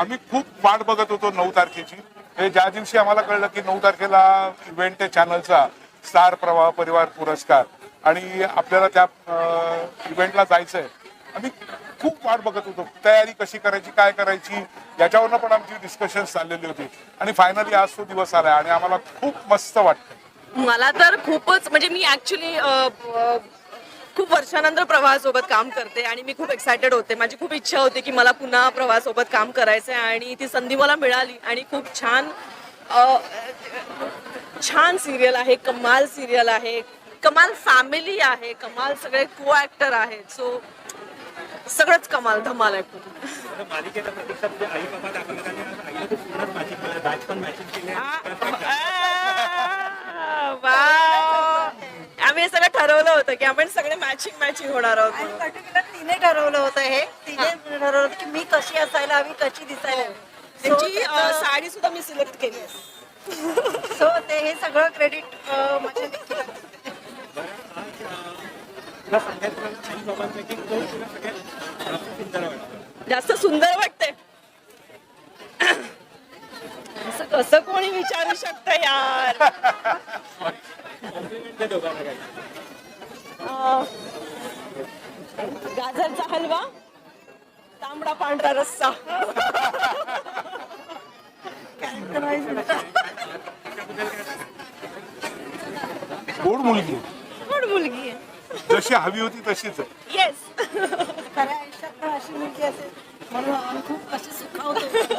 आम्ही खूप वाट बघत होतो नऊ तारखेची. हे ज्या दिवशी आम्हाला कळलं की नऊ तारखेला इव्हेंट आहे चॅनलचा स्टार प्रवाह परिवार पुरस्कार. आणि आपल्याला त्या इव्हेंटला जायचं आहे आम्ही खूप वाट बघत होतो. तयारी कशी करायची काय करायची याच्यावरनं पण आमची डिस्कशन चाललेली होती. आणि फायनली आज तो दिवस आला आणि आम्हाला खूप मस्त वाटतं मला तर खूपच म्हणजे मी ऍक्च्युली खूप वर्षानंतर प्रवाहासोबत काम करते आणि मी खूप एक्सायटेड होते. माझी खूप इच्छा होती की मला पुन्हा प्रवाहासोबत काम करायचं आहे आणि ती संधी मला मिळाली आणि खूप छान अ, छान सिरियल आहे कमाल सिरियल आहे. कमाल फॅमिली आहे कमाल सगळे को ऍक्टर आहेत. सो सगळंच कमाल धमाल आहे खूप आता मालिकेचा प्रतीक्षा म्हणजे आई बाबा दाखवण्यात आले आणि आईने खूप पूर्णच मॅचिंग केलं बॅच पण मॅचिंग केली. वाव. आम्ही हे सगळं ठरवलं होतं की आपण सगळे मॅचिंग मॅचिंग होणार आहोत आणि पर्टिक्युलर तिने ठरवलं होतं हे. तिने ठरवलं होतं की मी कशी असायला हवी कशी दिसायला हवी. त्यांची अ, साडी सुद्धा मी सिलेक्ट केली. सो ते हे सगळं क्रेडिट निखिल तुला सांगायचं झालं आई बाबांपैकी कोण तुला सगळ्यात जास्त सुंदर वाटतं सुंदर वाटते असं कसं कोणी विचारू शकतं यार? कॉम्प्लिमेंट दे दोघांना काही अ, गाजरचा हलवा तांबडा पांढरा रस्सा. गोड मुलगी? कोण मुलगी? जशी हवी होती तशीच येस खऱ्या आयुष्यात पण अशी मुलगी असेल म्हणून आम्ही खूप सुखावतो कशी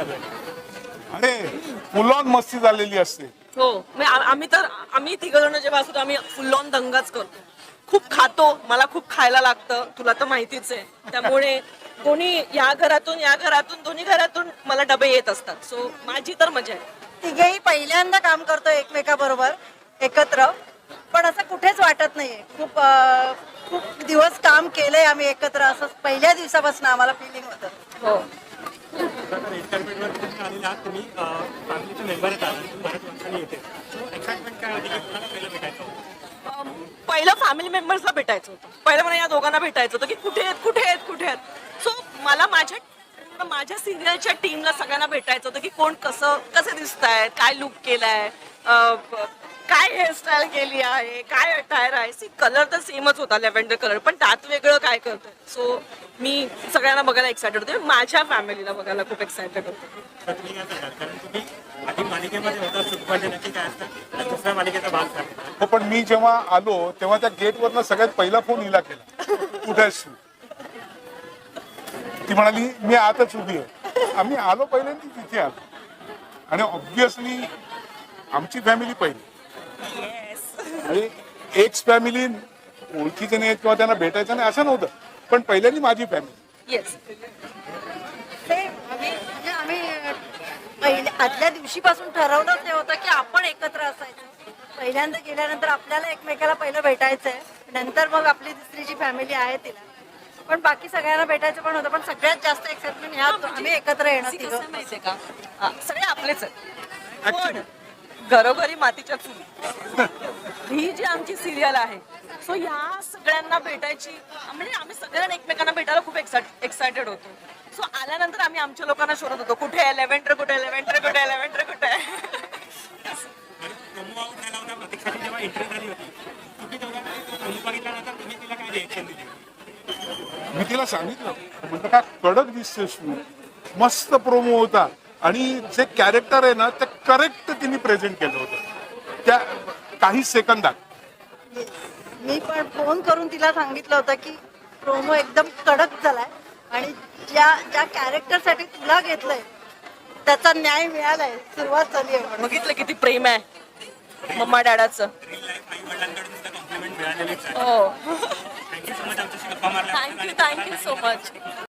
आहे अरे फुल ऑन मस्ती झालेली असते. हो. म्हणजे आ- आम्ही तर आम्ही तिघ जण जेव्हा असतो आम्ही फुल ऑन दंगाच करतो. खूप खातो मला खूप खायला लागतं तुला तर माहितीच आहे. त्यामुळे दोन्ही या घरातून या घरातून दोन्ही घरातून मला डबे येत असतात. सो माझी तर मजा आहे. तिघेही पहिल्यांदा काम करतो एकमेकाबरोबर एकत्र. पण असं कुठेच वाटत नाहीये. खूप अं, खूप दिवस काम केलंय आम्ही एकत्र. असं पहिल्या दिवसापासून आम्हाला फिलिंग होतं. हो. आलेला आहात तुम्ही फॅमिलीचे मेंबर आहेत बऱ्याच वर्षांनी येते. एक्साइटमेंट काय होती की तुम्हाला पहिलं भेटायचं पहिलं फॅमिली मेंबर्सला भेटायचं होतं. पहिलं मला या दोघांना भेटायचं होतं की कुठे आहेत कुठे आहेत कुठे आहेत. सो मला माझ्या माझ्या सिरियलच्या टीमला सगळ्यांना भेटायचं होतं की कोण कसं कसे दिसत आहेत काय लुक केलाय. काय हेअरस्टाईल केली आहे? काय अटायर आहे? सी कलर तर सेमच होता लॅव्हेंडर कलर पण त्यात वेगळं काय करतोय? सो मी सगळ्यांना बघायला एक्सायटेड होते. माझ्या फॅमिलीला बघायला खूप एक्सायटेड होते. कारण तुम्ही आधी मालिकेमध्ये होता नक्की काय असतं आणि दुसऱ्या मालिकेचा भाग झाला हो पण मी जेव्हा आलो तेव्हा त्या गेटवरनं सगळ्यात पहिला फोन हिला केला. कुठे आहेस तू ती म्हणाली मी आतच उभी आहे. आम्ही आलो पहिल्यांदा तिथे आलो. आणि ऑब्विसली आमची फॅमिली पहिली. म्हणजे एक्स फॅमिली ओळखीचे नाही किंवा त्यांना भेटायचं नाही असं नव्हतं. पण पहिल्यांदा माझी फॅमिली. येस ते आम्ही म्हणजे पहिल्या आदल्या दिवशीपासून ठरवलं ते होतं की आपण एकत्र असायचं. पहिल्यांदा गेल्यानंतर आपल्याला एकमेकाला पहिलं भेटायचंय. नंतर मग आपली दुसरी जी फॅमिली आहे तिला. पण बाकी सगळ्यांना भेटायचं पण होतं. पण सगळ्यात जास्त एक्साइटमेंट ह्या आम्ही एकत्र येणार सी तिघं. कसं माहितीये का? सगळे आपलेच आहेत. पण घरोघरी मातीच्या चुली. ही जी आमची सिरियल आहे सो ह्या सगळ्यांना भेटायची म्हणजे आम्ही सगळ्यांना एकमेकांना भेटायला खूप एक्सायटेड होतो. सो आल्यानंतर आम्ही आमच्या लोकांना शोधत होतो कुठे आहे लेव्हेंटर कुठे आहे लेव्हेंटर कुठे आहे लेव्हेंटर कुठे आहे? मी तिला सांगितलं म्हटलं का कडक दिसतेस तू? मस्त प्रोमो होता. आणि जे कॅरेक्टर आहे ना ते करेक्ट तिने प्रेझेंट केलं होतं. त्या काही सेकंदात. मी पण फोन करून तिला सांगितलं होतं की प्रोमो एकदम कडक झालाय आणि ज्या ज्या कॅरेक्टरसाठी तुला घेतलंय त्याचा न्याय मिळालाय. सुरुवात झाली आहे. बघितलं किती प्रेम आहे. मम्मा डॅडाचं. हो. थँक्यू सो मच आमच्याशी गप्पा मारल्या थँक्यू थँक्यू सो मच